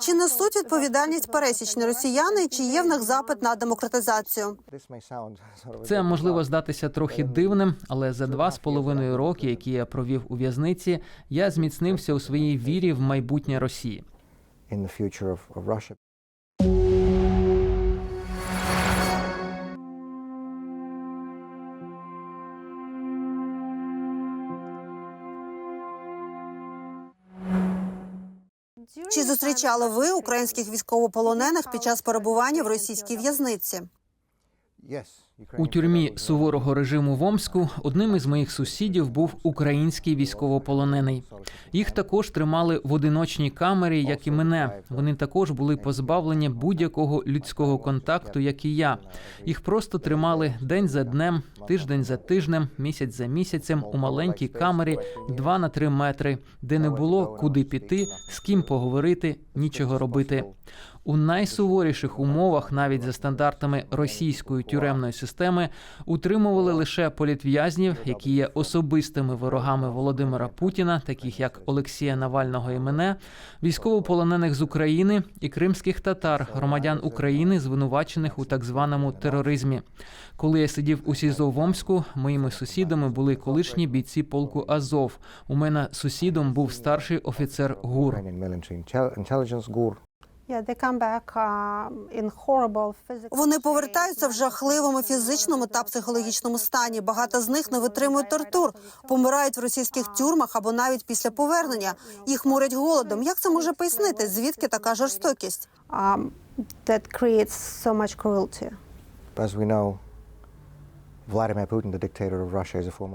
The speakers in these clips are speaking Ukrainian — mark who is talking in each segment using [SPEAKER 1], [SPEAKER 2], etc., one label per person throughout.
[SPEAKER 1] Чи несуть відповідальність пересічні росіяни, чи є в них запит на демократизацію?
[SPEAKER 2] Це можливо здатися трохи дивним, але за два з половиною роки, які я провів у в'язниці, я зміцнився у своїй вірі в майбутнє Росії.
[SPEAKER 1] Чи зустрічали ви українських військовополонених під час перебування в російській в'язниці?
[SPEAKER 2] У тюрмі суворого режиму в Омську одним із моїх сусідів був український військовополонений. Їх також тримали в одиночній камері, як і мене. Вони також були позбавлені будь-якого людського контакту, як і я. Їх просто тримали день за днем, тиждень за тижнем, місяць за місяцем у маленькій камері 2 на 3 метри, де не було куди піти, з ким поговорити, нічого робити. У найсуворіших умовах, навіть за стандартами російської тюремної системи, утримували лише політв'язнів, які є особистими ворогами Володимира Путіна, таких як Олексія Навального і мене, військовополонених з України і кримських татар, громадян України, звинувачених у так званому тероризмі. Коли я сидів у СІЗО в Омську, моїми сусідами були колишні бійці полку Азов. У мене сусідом був старший офіцер ГУР.
[SPEAKER 3] Intel-
[SPEAKER 1] Вони повертаються в жахливому фізичному та психологічному стані. Багато з них не витримують тортур, помирають в російських тюрмах або навіть після повернення. Їх морять голодом. Як це може пояснити? Звідки така жорстокість?
[SPEAKER 4] um, that creates so much cruelty.
[SPEAKER 3] As we know,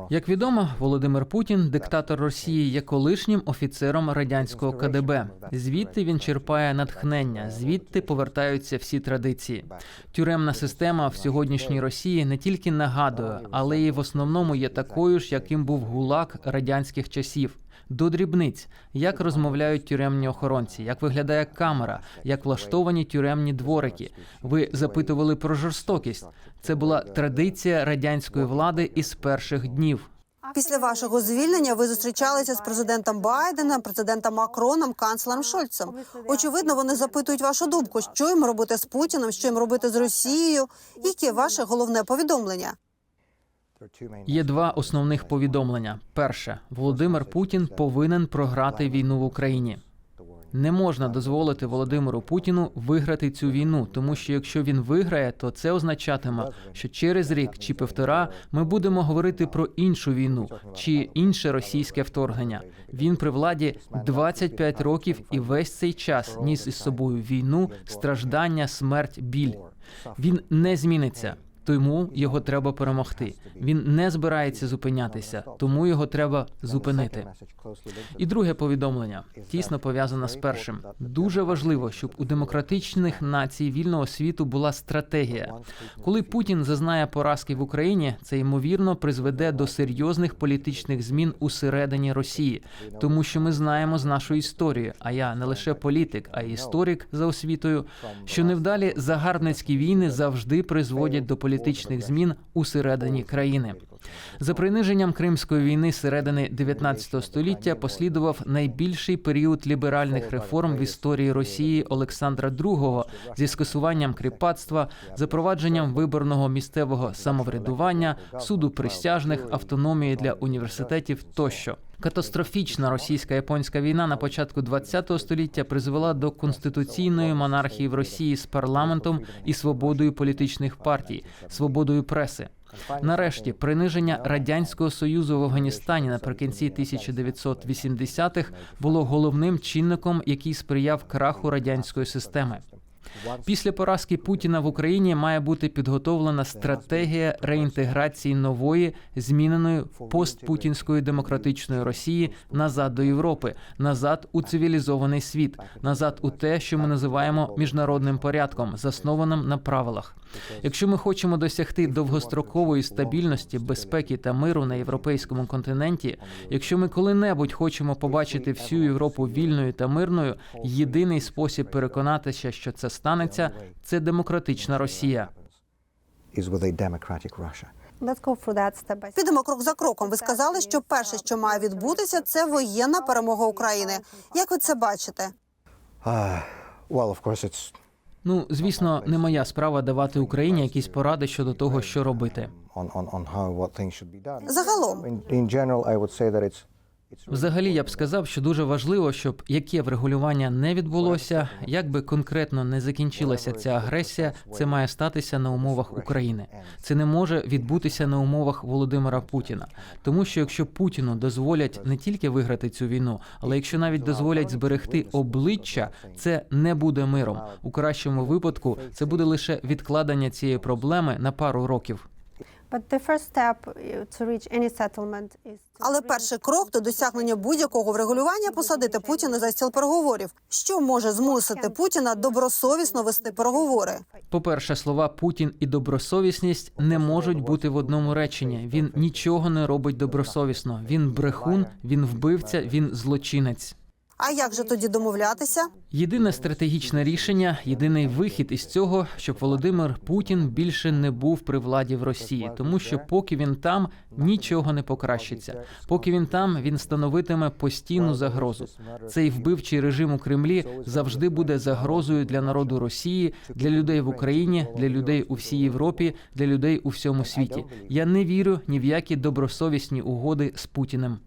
[SPEAKER 2] Як відомо, Володимир Путін, диктатор Росії, є колишнім офіцером радянського КДБ. Звідти він черпає натхнення, звідти повертаються всі традиції. Тюремна система в сьогоднішній Росії не тільки нагадує, але й в основному є такою ж, яким був гулаг радянських часів. До дрібниць, як розмовляють тюремні охоронці, як виглядає камера, як влаштовані тюремні дворики. Ви запитували про жорстокість. Це була традиція радянської влади із перших днів.
[SPEAKER 1] Після вашого звільнення ви зустрічалися з президентом Байденом, президентом Макроном, канцлером Шольцем. Очевидно, вони запитують вашу думку, що їм робити з Путіним, що їм робити з Росією. Яке ваше головне повідомлення?
[SPEAKER 2] Є два основних повідомлення. Перше, Володимир Путін повинен програти війну в Україні. Не можна дозволити Володимиру Путіну виграти цю війну, тому що якщо він виграє, то це означатиме, що через рік чи півтора ми будемо говорити про іншу війну чи інше російське вторгнення. Він при владі 25 років і весь цей час ніс із собою війну, страждання, смерть, біль. Він не зміниться. Тому його треба перемогти. Він не збирається зупинятися, тому його треба зупинити. І друге повідомлення тісно пов'язане з першим. Дуже важливо, щоб у демократичних націй вільного світу була стратегія. Коли Путін зазнає поразки в Україні, це ймовірно призведе до серйозних політичних змін усередині Росії, тому що ми знаємо з нашої історії. А я не лише політик, а й історик за освітою, що невдалі загарбницькі війни завжди призводять до політичних змін усередині країни. За приниженням Кримської війни середини 19 століття послідував найбільший період ліберальних реформ в історії Росії Олександра II зі скасуванням кріпацтва, запровадженням виборного місцевого самоврядування, суду присяжних, автономії для університетів тощо. Катастрофічна російсько-японська війна на початку ХХ століття призвела до конституційної монархії в Росії з парламентом і свободою політичних партій, свободою преси. Нарешті приниження радянського союзу в Афганістані наприкінці 1980-х було головним чинником, який сприяв краху радянської системи. Після поразки Путіна в Україні має бути підготовлена стратегія реінтеграції нової, зміненої постпутінської демократичної Росії назад до Європи, назад у цивілізований світ, назад у те, що ми називаємо міжнародним порядком, заснованим на правилах. Якщо ми хочемо досягти довгострокової стабільності, безпеки та миру на європейському континенті, якщо ми коли-небудь хочемо побачити всю Європу вільною та мирною, єдиний спосіб переконатися, що це станеться, це демократична Росія.
[SPEAKER 1] Підемо крок за кроком. Ви сказали, що перше, що має відбутися, це воєнна перемога України. Як ви це бачите?
[SPEAKER 3] Uh, Well, of course, it's
[SPEAKER 2] Ну, звісно, не моя справа давати Україні якісь поради щодо того, що робити.
[SPEAKER 1] Загалом,
[SPEAKER 2] Взагалі, я б сказав, що дуже важливо, щоб яке врегулювання не відбулося, як би конкретно не закінчилася ця агресія, це має статися на умовах України. Це не може відбутися на умовах Володимира Путіна. Тому що якщо Путіну дозволять не тільки виграти цю війну, але якщо навіть дозволять зберегти обличчя, це не буде миром. У кращому випадку це буде лише відкладення цієї проблеми на пару років.
[SPEAKER 1] Але перший крок до досягнення будь-якого врегулювання посадити Путіна за стіл переговорів. Що може змусити Путіна добросовісно вести переговори?
[SPEAKER 2] По-перше, слова Путін і добросовісність не можуть бути в одному реченні. Він нічого не робить добросовісно. Він брехун, він вбивця, він злочинець.
[SPEAKER 1] А як же тоді домовлятися?
[SPEAKER 2] Єдине стратегічне рішення, єдиний вихід із цього, щоб Володимир Путін більше не був при владі в Росії, тому що поки він там нічого не покращиться. Поки він там, він становитиме постійну загрозу. Цей вбивчий режим у Кремлі завжди буде загрозою для народу Росії, для людей в Україні, для людей у всій Європі, для людей у всьому світі. Я не вірю ні в які добросовісні угоди з Путіним.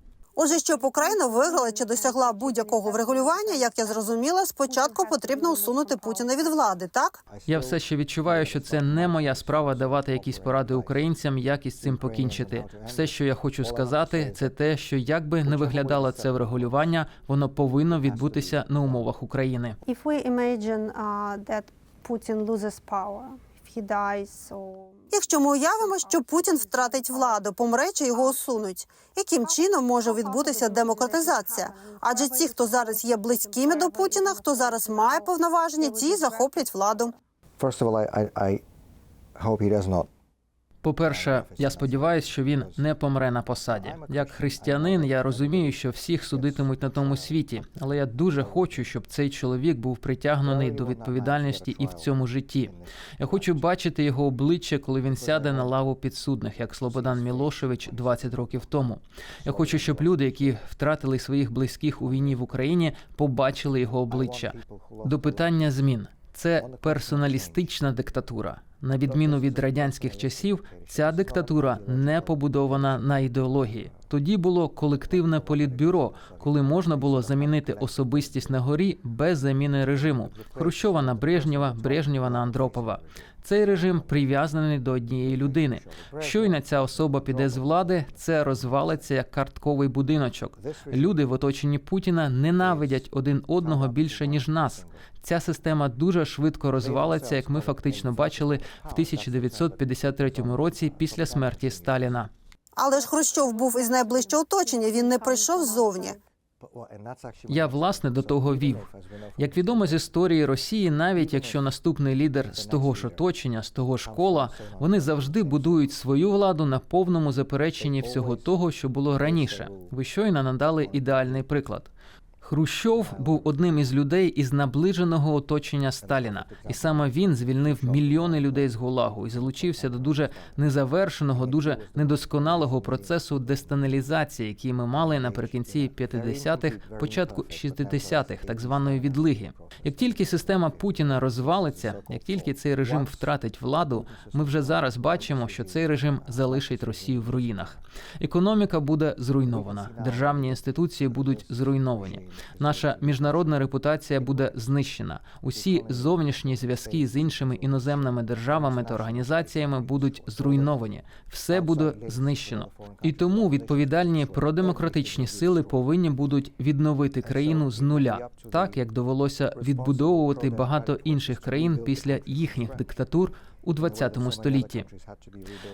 [SPEAKER 1] Отже, щоб Україна виграла чи досягла будь-якого врегулювання, як я зрозуміла, спочатку потрібно усунути Путіна від влади, так?
[SPEAKER 2] Я все ще відчуваю, що це не моя справа давати якісь поради українцям, як із цим покінчити. Все, що я хочу сказати, це те, що як би не виглядало це врегулювання, воно повинно відбутися на умовах України.
[SPEAKER 4] If we imagine uh, that Putin loses power,
[SPEAKER 1] Якщо ми уявимо, що Путін втратить владу, помре чи його усунуть, яким чином може відбутися демократизація? Адже ті, хто зараз є близькими до Путіна, хто зараз має повноваження, ті захоплять владу.
[SPEAKER 3] first of all, I, I hope he does not.
[SPEAKER 2] По-перше, я сподіваюся, що він не помре на посаді. Як християнин, я розумію, що всіх судитимуть на тому світі, але я дуже хочу, щоб цей чоловік був притягнений до відповідальності і в цьому житті. Я хочу бачити його обличчя, коли він сяде на лаву підсудних, як Слободан Мілошевич 20 років тому. Я хочу, щоб люди, які втратили своїх близьких у війні в Україні, побачили його обличчя. До питання змін. Це персоналістична диктатура. На відміну від радянських часів, ця диктатура не побудована на ідеології. Тоді було колективне політбюро, коли можна було замінити особистість на горі без заміни режиму. Хрущова на Брежнєва, Брежнєва на Андропова. Цей режим прив'язаний до однієї людини. Щойно ця особа піде з влади, це розвалиться як картковий будиночок. Люди в оточенні Путіна ненавидять один одного більше ніж нас. Ця система дуже швидко розвалиться, як ми фактично бачили в 1953 році після смерті Сталіна.
[SPEAKER 1] Але ж Хрущов був із найближчого оточення. Він не прийшов ззовні.
[SPEAKER 2] Я власне до того вів. Як відомо з історії Росії, навіть якщо наступний лідер з того ж оточення, з того ж кола, вони завжди будують свою владу на повному запереченні всього того, що було раніше. Ви щойно надали ідеальний приклад. Хрущов був одним із людей із наближеного оточення Сталіна, і саме він звільнив мільйони людей з Гулагу і залучився до дуже незавершеного, дуже недосконалого процесу дестаналізації, який ми мали наприкінці 50-х, початку 60-х, так званої відлиги. Як тільки система Путіна розвалиться, як тільки цей режим втратить владу, ми вже зараз бачимо, що цей режим залишить Росію в руїнах. Економіка буде зруйнована, державні інституції будуть зруйновані. Наша міжнародна репутація буде знищена. Усі зовнішні зв'язки з іншими іноземними державами та організаціями будуть зруйновані. Все буде знищено. І тому відповідальні продемократичні сили повинні будуть відновити країну з нуля, так як довелося відбудовувати багато інших країн після їхніх диктатур у 20 столітті.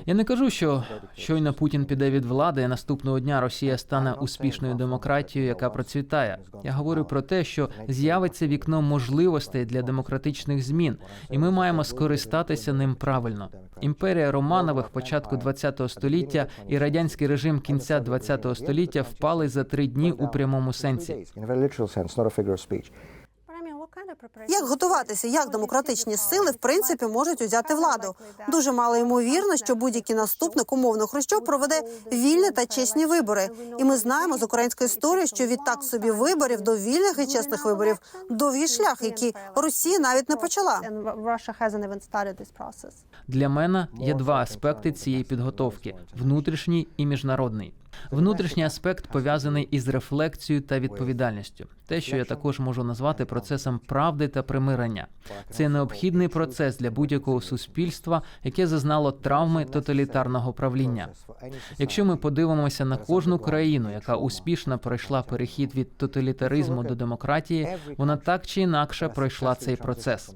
[SPEAKER 2] Я не кажу, що щойно Путін піде від влади, і наступного дня Росія стане успішною демократією, яка процвітає. Я говорю про те, що з'явиться вікно можливостей для демократичних змін, і ми маємо скористатися ним правильно. Імперія Романових початку 20 століття і радянський режим кінця 20 століття впали за три дні у прямому сенсі.
[SPEAKER 1] Як готуватися, як демократичні сили в принципі можуть узяти владу? Дуже мало ймовірно, що будь-який наступник умовно Хрущов проведе вільні та чесні вибори. І ми знаємо з української історії, що від так собі виборів до вільних і чесних виборів довгий шлях, який Росія навіть не почала.
[SPEAKER 2] Для мене є два аспекти цієї підготовки: внутрішній і міжнародний. Внутрішній аспект пов'язаний із рефлексією та відповідальністю, те, що я також можу назвати процесом правди та примирення. Це необхідний процес для будь-якого суспільства, яке зазнало травми тоталітарного правління. Якщо ми подивимося на кожну країну, яка успішно пройшла перехід від тоталітаризму до демократії, вона так чи інакше пройшла цей процес.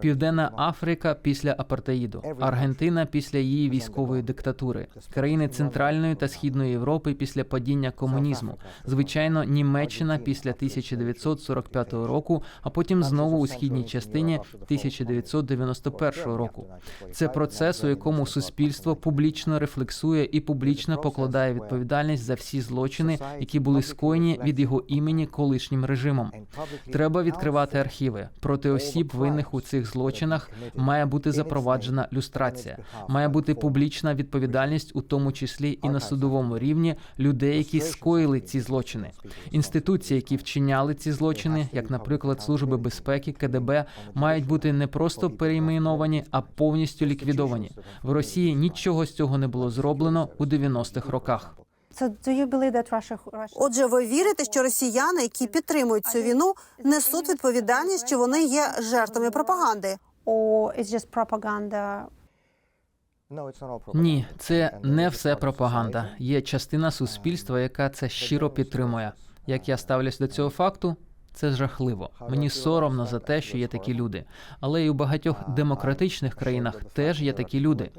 [SPEAKER 2] Південна Африка після апартеїду, Аргентина після її військової диктатури, країни Центральної та Східної Європи після падіння комунізму, звичайно, Німеччина після 1945 року, а потім знову у східній частині 1991 року. Це процес, у якому суспільство публічно рефлексує і публічно покладає відповідальність за всі злочини, які були скоєні від його імені колишнім режимом. Треба відкривати архіви. Проти осіб, винних у цих злочинах. Має бути запроваджена люстрація, має бути публічна відповідальність, у тому числі і на судовому рівні людей, які скоїли ці злочини. Інституції, які вчиняли ці злочини, як, наприклад, служби безпеки, КДБ, мають бути не просто перейменовані, а повністю ліквідовані. В Росії нічого з цього не було зроблено у 90-х роках.
[SPEAKER 1] Отже, ви вірите, що росіяни, які підтримують цю війну, несуть відповідальність, що вони є жертвами пропаганди?
[SPEAKER 4] or it's just propaganda?
[SPEAKER 2] Ні, це не все пропаганда. Є частина суспільства, яка це щиро підтримує. Як я ставлюсь до цього факту? Це жахливо. Мені соромно за те, що є такі люди. Але і у багатьох демократичних країнах теж є такі люди.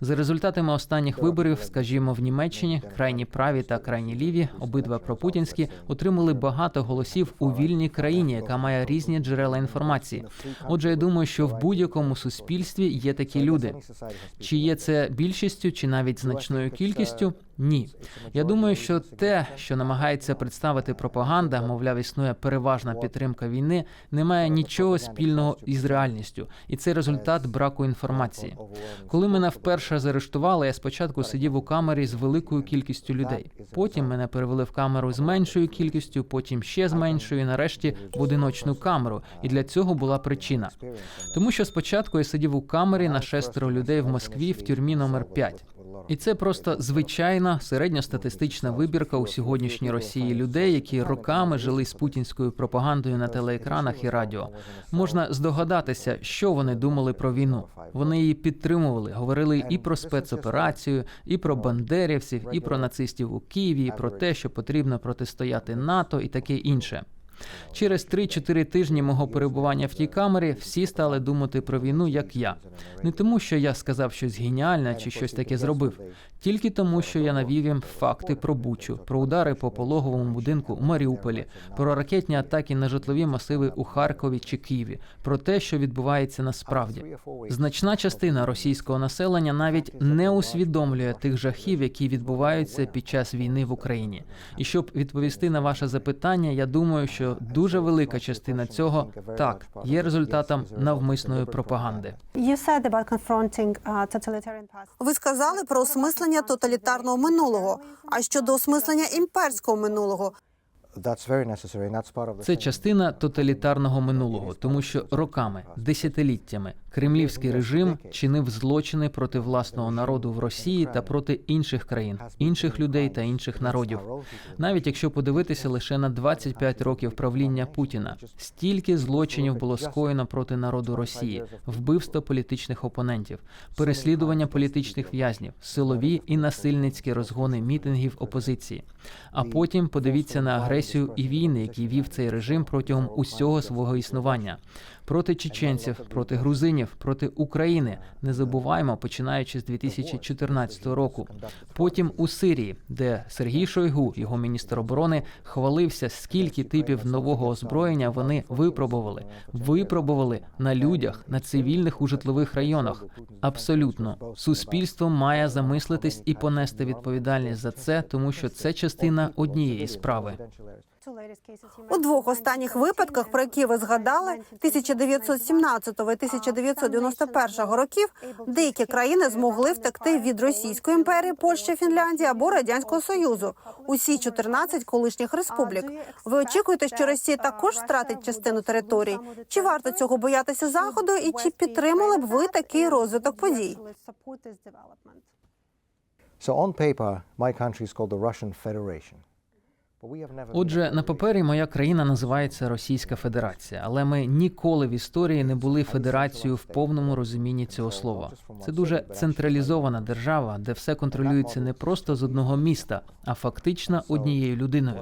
[SPEAKER 2] За результатами останніх виборів, скажімо, в Німеччині крайні праві та крайні ліві, обидва пропутінські, отримали багато голосів у вільній країні, яка має різні джерела інформації. Отже, я думаю, що в будь-якому суспільстві є такі люди. Чи є це більшістю, чи навіть значною кількістю? Ні. Я думаю, що те, що намагається представити пропаганда, мовляв, існує переважна підтримка війни, не має нічого спільного із реальністю, і це результат браку інформації. Коли мене вперше заарештували, я спочатку сидів у камері з великою кількістю людей. Потім мене перевели в камеру з меншою кількістю, потім ще з меншою, і нарешті в одиночну камеру. І для цього була причина. Тому що спочатку я сидів у камері на шестеро людей в Москві в тюрмі номер 5. І це просто звичайна середньостатистична вибірка у сьогоднішній Росії людей, які роками жили з путінською пропагандою на телеекранах і радіо. Можна здогадатися, що вони думали про війну. Вони її підтримували, говорили і про спецоперацію, і про бандерівців, і про нацистів у Києві, і про те, що потрібно протистояти НАТО і таке інше. Через 3-4 тижні мого перебування в тій камері всі стали думати про війну, як я. Не тому, що я сказав щось геніальне чи щось таке зробив, тільки тому, що я навів їм факти про Бучу, про удари по пологовому будинку у Маріуполі, про ракетні атаки на житлові масиви у Харкові чи Києві, про те, що відбувається насправді. Значна частина російського населення навіть не усвідомлює тих жахів, які відбуваються під час війни в Україні. І щоб відповісти на ваше запитання, я думаю, що дуже велика частина цього так є результатом навмисної пропаганди.
[SPEAKER 4] Uh.
[SPEAKER 1] Ви сказали про осмислення тоталітарного минулого. А щодо осмислення імперського минулого,
[SPEAKER 2] Це частина тоталітарного минулого, тому що роками, десятиліттями кремлівський режим чинив злочини проти власного народу в Росії та проти інших країн, інших людей та інших народів. Навіть якщо подивитися лише на 25 років правління Путіна, стільки злочинів було скоєно проти народу Росії, вбивство політичних опонентів, переслідування політичних в'язнів, силові і насильницькі розгони мітингів опозиції. А потім подивіться на агресію і війни, які вів цей режим протягом усього свого існування. Проти чеченців, проти грузинів, проти України не забуваємо, починаючи з 2014 року. Потім у Сирії, де Сергій Шойгу, його міністр оборони, хвалився, скільки типів нового озброєння вони випробували. Випробували на людях, на цивільних у житлових районах. Абсолютно, суспільство має замислитись і понести відповідальність за це, тому що це частина однієї справи.
[SPEAKER 1] У двох останніх випадках, про які ви згадали, 1917 і 1991 років, деякі країни змогли втекти від Російської імперії, Польщі, Фінляндії або радянського союзу. Усі 14 колишніх республік. Ви очікуєте, що Росія також втратить частину територій? Чи варто цього боятися заходу? І чи підтримали б ви такий розвиток подій?
[SPEAKER 3] So on paper, my country is called the Russian Federation.
[SPEAKER 2] Отже, на папері моя країна називається Російська Федерація, але ми ніколи в історії не були федерацією в повному розумінні цього слова. Це дуже централізована держава, де все контролюється не просто з одного міста, а фактично однією людиною.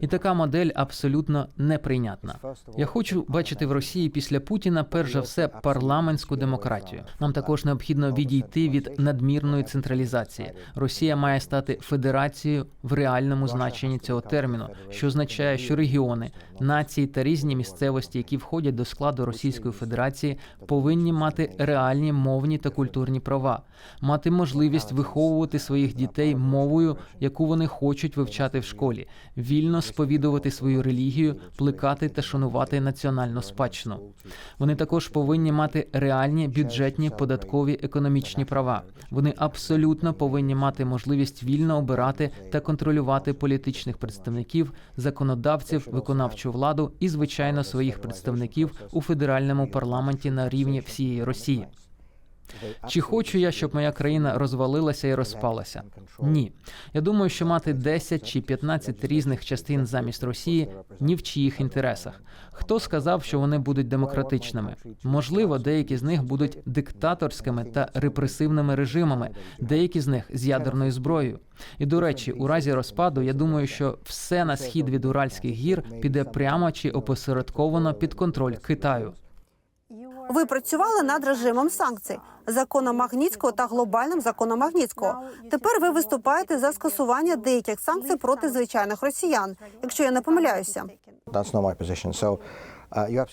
[SPEAKER 2] І така модель абсолютно неприйнятна. Я хочу бачити в Росії після Путіна перш за все парламентську демократію. Нам також необхідно відійти від надмірної централізації. Росія має стати федерацією в реальному значенні цього терміну, що означає, що регіони, нації та різні місцевості, які входять до складу Російської Федерації, повинні мати реальні мовні та культурні права, мати можливість виховувати своїх дітей мовою, яку вони хочуть вивчати в школі, вільно сповідувати свою релігію, плекати та шанувати національну спадщину. Вони також повинні мати реальні бюджетні, податкові, економічні права. Вони абсолютно повинні мати можливість вільно обирати та контролювати політичних представників, законодавців, виконавчу владу і, звичайно, своїх представників у федеральному парламенті на рівні всієї Росії. Чи хочу я, щоб моя країна розвалилася і розпалася? Ні. Я думаю, що мати 10 чи 15 різних частин замість Росії ні в чиїх інтересах. Хто сказав, що вони будуть демократичними? Можливо, деякі з них будуть диктаторськими та репресивними режимами, деякі з них з ядерною зброєю. І до речі, у разі розпаду я думаю, що все на схід від Уральських гір піде прямо чи опосередковано під контроль Китаю.
[SPEAKER 1] Ви працювали над режимом санкцій, законом Магнітського та глобальним законом Магнітського. Тепер ви виступаєте за скасування деяких санкцій проти звичайних росіян, якщо я не помиляюся.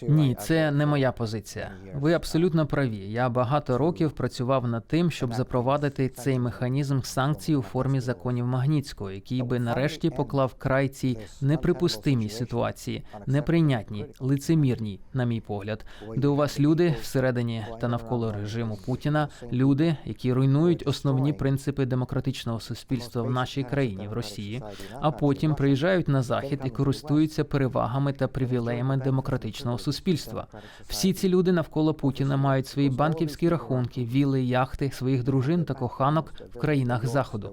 [SPEAKER 2] Ні, це не моя позиція. Ви абсолютно праві. Я багато років працював над тим, щоб запровадити цей механізм санкцій у формі законів Магнітського, який би нарешті поклав край цій неприпустимій ситуації, неприйнятній, лицемірній, на мій погляд, де у вас люди всередині та навколо режиму Путіна, люди, які руйнують основні принципи демократичного суспільства в нашій країні в Росії, а потім приїжджають на захід і користуються перевагами та привілеями демократичного суспільства. Всі ці люди навколо Путіна мають свої банківські рахунки, віли, яхти, своїх дружин та коханок в країнах заходу.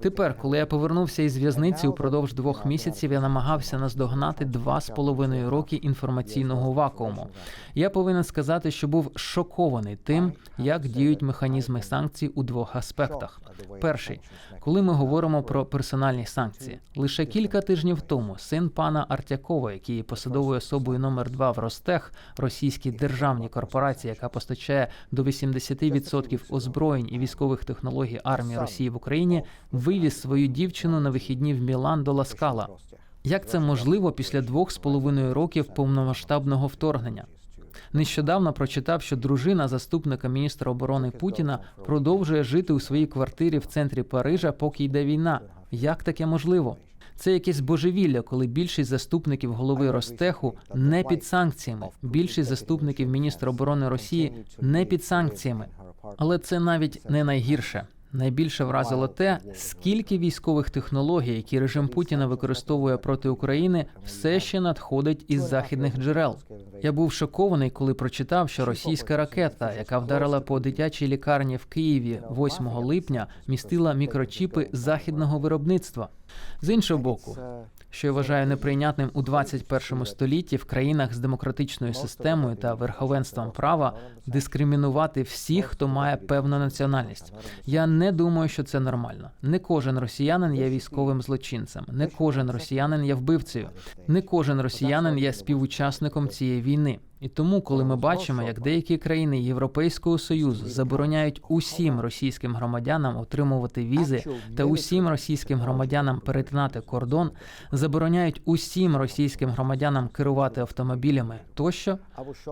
[SPEAKER 2] Тепер, коли я повернувся із в'язниці, упродовж двох місяців я намагався наздогнати два з половиною роки інформаційного вакууму. Я повинен сказати, що був шокований тим, як діють механізми санкцій у двох аспектах. Перший, коли ми говоримо про персональні санкції, лише кілька тижнів тому син пана Артякова, який є посадовою особою номер два в Ростех, російській державній корпорації, яка постачає до 80% озброєнь і військових технологій армії Росії в Україні, вивіз свою дівчину на вихідні в Мілан до Ласкала. Як це можливо після двох з половиною років повномасштабного вторгнення? Нещодавно прочитав, що дружина заступника міністра оборони Путіна продовжує жити у своїй квартирі в центрі Парижа, поки йде війна. Як таке можливо? Це якесь божевілля, коли більшість заступників голови Ростеху не під санкціями. Більшість заступників міністра оборони Росії не під санкціями. Але це навіть не найгірше. Найбільше вразило те, скільки військових технологій, які режим Путіна використовує проти України, все ще надходить із західних джерел. Я був шокований, коли прочитав, що російська ракета, яка вдарила по дитячій лікарні в Києві 8 липня, містила мікрочіпи західного виробництва. З іншого боку, що я вважаю неприйнятним у 21 столітті в країнах з демократичною системою та верховенством права дискримінувати всіх, хто має певну національність. Я не думаю, що це нормально. Не кожен росіянин є військовим злочинцем, не кожен росіянин є вбивцею, не кожен росіянин є співучасником цієї війни. І тому, коли ми бачимо, як деякі країни Європейського союзу забороняють усім російським громадянам отримувати візи та усім російським громадянам перетинати кордон, забороняють усім російським громадянам керувати автомобілями тощо,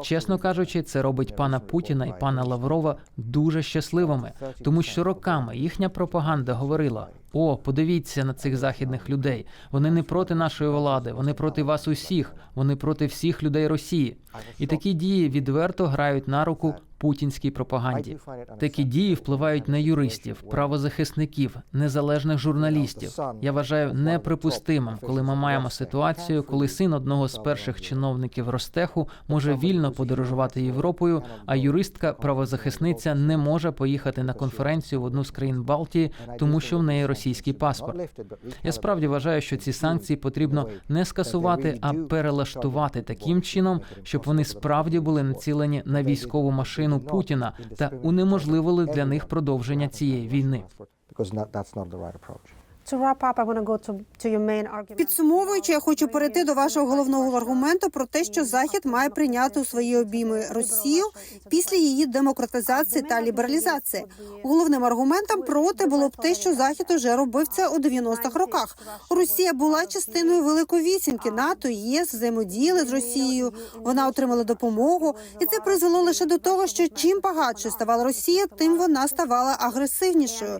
[SPEAKER 2] чесно кажучи, це робить пана Путіна і пана Лаврова дуже щасливими, тому що роками їхня пропаганда говорила: О, подивіться на цих західних людей. Вони не проти нашої влади, вони проти вас усіх, вони проти всіх людей Росії. І такі дії відверто грають на руку путінській пропаганді. Такі дії впливають на юристів, правозахисників, незалежних журналістів. Я вважаю неприпустимим, коли ми маємо ситуацію, коли син одного з перших чиновників Ростеху може вільно подорожувати Європою, а юристка правозахисниця не може поїхати на конференцію в одну з країн Балтії, тому що в неї російський паспорт. Я справді вважаю, що ці санкції потрібно не скасувати, а перелаштувати таким чином, щоб вони справді були націлені на військову машину Путіна та унеможливили для них продовження цієї війни.
[SPEAKER 1] Підсумовуючи, я хочу перейти до вашого головного аргументу про те, що Захід має прийняти у свої обійми Росію після її демократизації та лібералізації. Головним аргументом проти було б те, що Захід уже робив це у 90-х роках. Росія була частиною Великої вісімки НАТО, ЄС взаємодіяли з Росією. Вона отримала допомогу, і це призвело лише до того, що чим багатшою ставала Росія, тим вона ставала агресивнішою.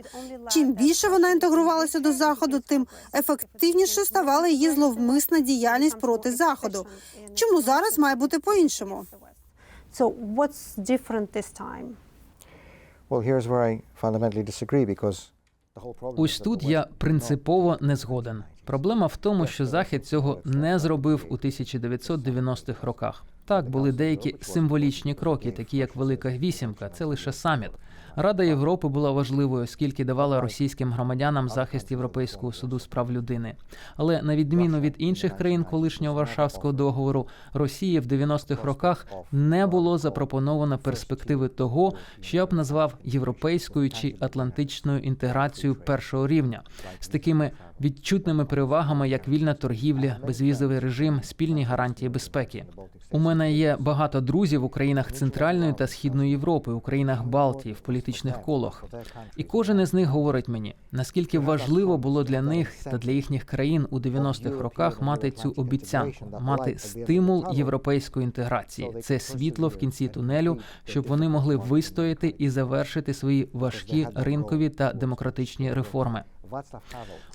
[SPEAKER 1] Чим більше вона інтегрувалася до заходу, тим ефективніше ставала її зловмисна діяльність проти заходу. Чому зараз має бути по-іншому?
[SPEAKER 4] So what's different this time?
[SPEAKER 3] Well, here's where I fundamentally disagree because the whole problem
[SPEAKER 2] Ось тут я принципово не згоден. Проблема в тому, що Захід цього не зробив у 1990-х роках. Так, були деякі символічні кроки, такі як Велика Вісімка, це лише саміт. Рада Європи була важливою, оскільки давала російським громадянам захист Європейського суду з прав людини. Але на відміну від інших країн колишнього Варшавського договору, Росії в 90-х роках не було запропоновано перспективи того, що я б назвав європейською чи атлантичною інтеграцією першого рівня з такими відчутними перевагами, як вільна торгівля, безвізовий режим, спільні гарантії безпеки. У мене є багато друзів у країнах Центральної та Східної Європи, у країнах Балтії, в політичних колах. І кожен із них говорить мені, наскільки важливо було для них та для їхніх країн у 90-х роках мати цю обіцянку, мати стимул європейської інтеграції. Це світло в кінці тунелю, щоб вони могли вистояти і завершити свої важкі ринкові та демократичні реформи.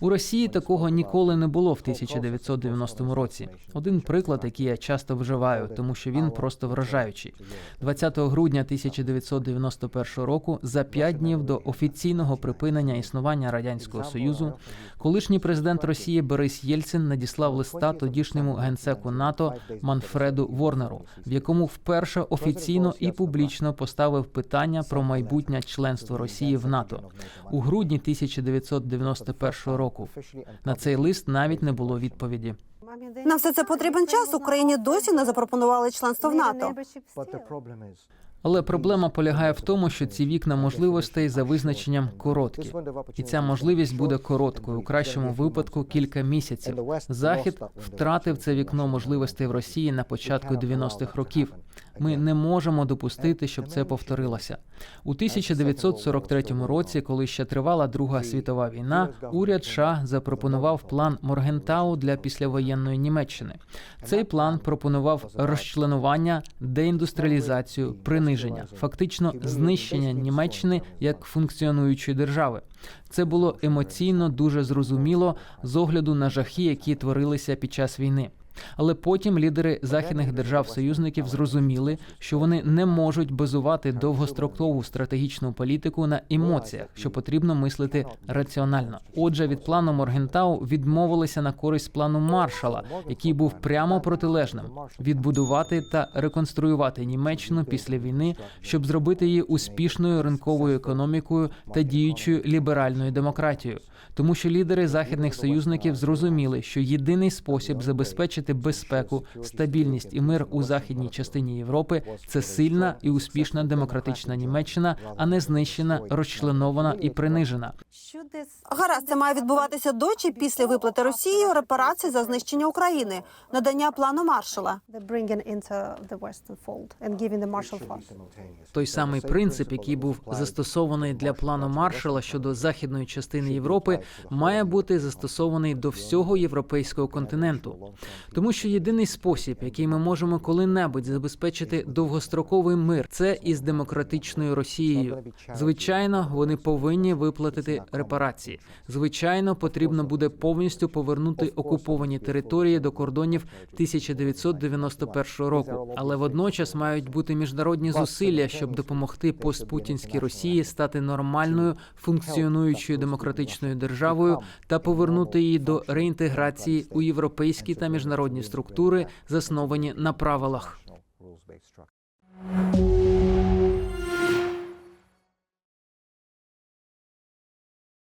[SPEAKER 2] У Росії такого ніколи не було в 1990 році. Один приклад, який я часто вживаю, тому що він просто вражаючий. 20 грудня 1991 року, за п'ять днів до офіційного припинення існування радянського союзу, колишній президент Росії Борис Єльцин надіслав листа тодішньому генсеку НАТО Манфреду Ворнеру, в якому вперше офіційно і публічно поставив питання про майбутнє членство Росії в НАТО. у грудні 1991 року. На цей лист навіть не було відповіді.
[SPEAKER 1] На все це потрібен час. Україні досі не запропонували членство в НАТО.
[SPEAKER 2] Але проблема полягає в тому, що ці вікна можливостей за визначенням короткі, і ця можливість буде короткою у кращому випадку кілька місяців. Захід втратив це вікно можливостей в Росії на початку 90-х років. Ми не можемо допустити, щоб це повторилося. У 1943 році, коли ще тривала Друга світова війна, уряд США запропонував план Моргентау для післявоєнної Німеччини. Цей план пропонував розчленування, деіндустріалізацію, приниження, фактично знищення Німеччини як функціонуючої держави. Це було емоційно дуже зрозуміло з огляду на жахи, які творилися під час війни. Але потім лідери західних держав-союзників зрозуміли, що вони не можуть базувати довгострокову стратегічну політику на емоціях, що потрібно мислити раціонально. Отже, від плану Моргентау відмовилися на користь плану Маршала, який був прямо протилежним відбудувати та реконструювати Німеччину після війни, щоб зробити її успішною ринковою економікою та діючою ліберальною демократією. Тому що лідери західних союзників зрозуміли, що єдиний спосіб забезпечити безпеку, стабільність і мир у західній частині Європи це сильна і успішна демократична Німеччина, а не знищена, розчленована і принижена.
[SPEAKER 1] Гаразд, це має відбуватися до чи після виплати Росією репарацій за знищення України, надання плану Маршала.
[SPEAKER 2] Той самий принцип, який був застосований для плану Маршала щодо західної частини Європи, має бути застосований до всього європейського континенту. Тому що єдиний спосіб, який ми можемо коли-небудь забезпечити довгостроковий мир, це із демократичною Росією. Звичайно, вони повинні виплатити репарації. Звичайно, потрібно буде повністю повернути окуповані території до кордонів 1991 року. Але водночас мають бути міжнародні зусилля, щоб допомогти постпутінській Росії стати нормальною функціонуючою демократичною державою та повернути її до реінтеграції у європейські та міжнародні структури, засновані на правилах.